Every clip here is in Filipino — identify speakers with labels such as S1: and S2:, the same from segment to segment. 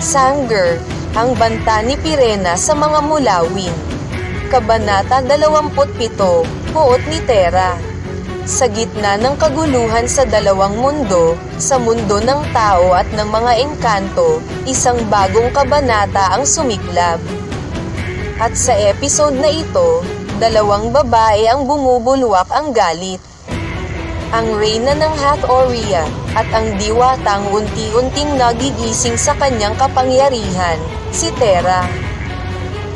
S1: Sanger, ang banta ni Pirena sa mga mulawin. Kabanata 27, Puot ni Tera. Sa gitna ng kaguluhan sa dalawang mundo, sa mundo ng tao at ng mga engkanto, isang bagong kabanata ang sumiklab. At sa episode na ito, dalawang babae ang bumubulwak ang galit. Ang reyna ng Hathoria at ang diwatang unti-unting nagigising sa kanyang kapangyarihan, si Terra.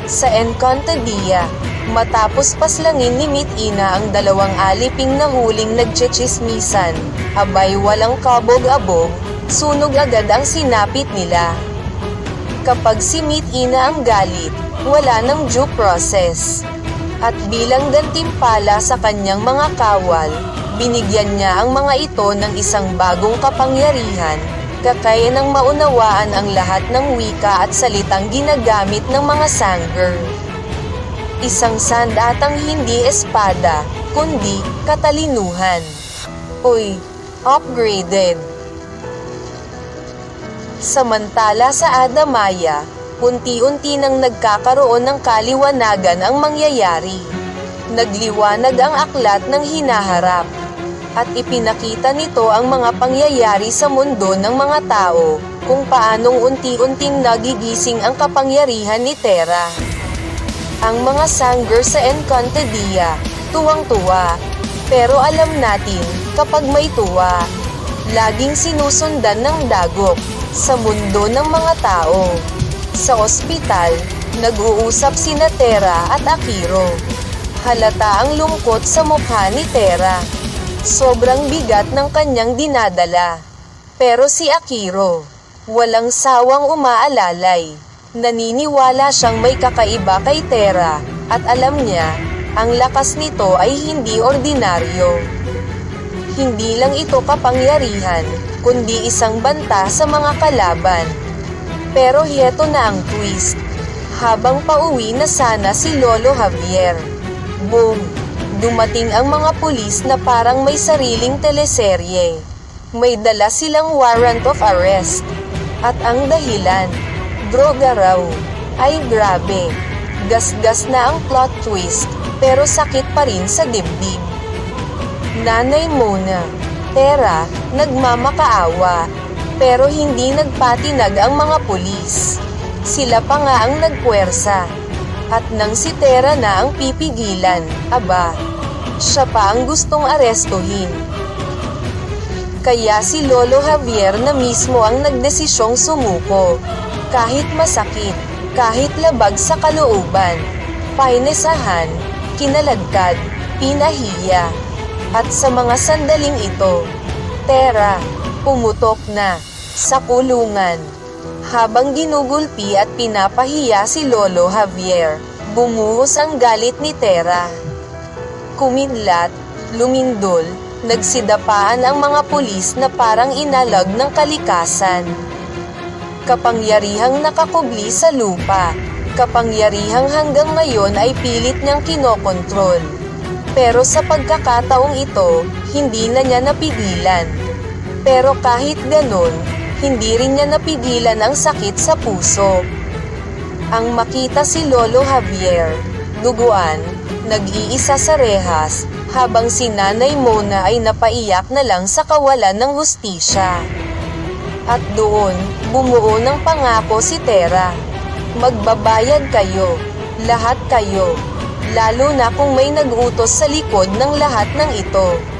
S1: Sa Encantadia, matapos paslangin ni Mitina ang dalawang aliping na huling nagchechismisan, abay walang kabog-abog, sunog agad ang sinapit nila. Kapag si Mitina ang galit, wala ng due process. At bilang gantimpala sa kanyang mga kawal, binigyan niya ang mga ito ng isang bagong kapangyarihan, kakaya ng maunawaan ang lahat ng wika at salitang ginagamit ng mga Sanger. Isang sandatang hindi espada, kundi katalinuhan. Uy, upgraded. Samantala sa Adamaya, unti-unti nang nagkakaroon ng kaliwanagan ang mangyayari. Nagliwanag ang aklat ng hinaharap. At ipinakita nito ang mga pangyayari sa mundo ng mga tao, kung paanong unti-unting nagigising ang kapangyarihan ni Terra. Ang mga Sanger sa Encantadia, tuwang-tuwa. Pero alam natin, kapag may tuwa, laging sinusundan ng dagok sa mundo ng mga tao. Sa ospital, nag-uusap sina Terra at Akiro. Halata ang lungkot sa mukha ni Terra. Sobrang bigat ng kanyang dinadala. Pero si Akiro, walang sawang umaalalay. Naniniwala siyang may kakaiba kay Terra, at alam niya, ang lakas nito ay hindi ordinaryo. Hindi lang ito kapangyarihan, kundi isang banta sa mga kalaban. Pero heto na ang twist. Habang pauwi na sana si Lolo Javier. Boom! Dumating ang mga pulis na parang may sariling teleserye. May dala silang warrant of arrest. At ang dahilan, droga raw. Ay grabe. Gasgas na ang plot twist, pero sakit pa rin sa dibdib. Nanay Mona, Tera, nagmamakaawa, pero hindi nagpatinag ang mga pulis. Sila pa nga ang nagpuwersa. At nang si Tera na ang pipigilan, aba, siya pa ang gustong arestuhin. Kaya si Lolo Javier na mismo ang nagdesisyong sumuko. Kahit masakit, kahit labag sa kalooban, painesahan, kinalagkad, pinahiya. At sa mga sandaling ito, Tera, pumutok na, sa kulungan. Habang ginugulpi at pinapahiya si Lolo Javier, bumuhos ang galit ni Tera. Kumidlat, lumindol, nagsidapaan ang mga pulis na parang inalag ng kalikasan. Kapangyarihang nakakubli sa lupa, kapangyarihang hanggang ngayon ay pilit niyang kinokontrol. Pero sa pagkakataong ito, hindi na niya napigilan. Pero kahit ganon, hindi rin niya napigilan ang sakit sa puso. Ang makita si Lolo Javier, duguan, nag-iisa sa rehas, habang si Nanay Mona ay napaiyak na lang sa kawalan ng hustisya. At doon, bumuo ng pangako si Tera. Magbabayad kayo, lahat kayo, lalo na kung may nag-utos sa likod ng lahat ng ito.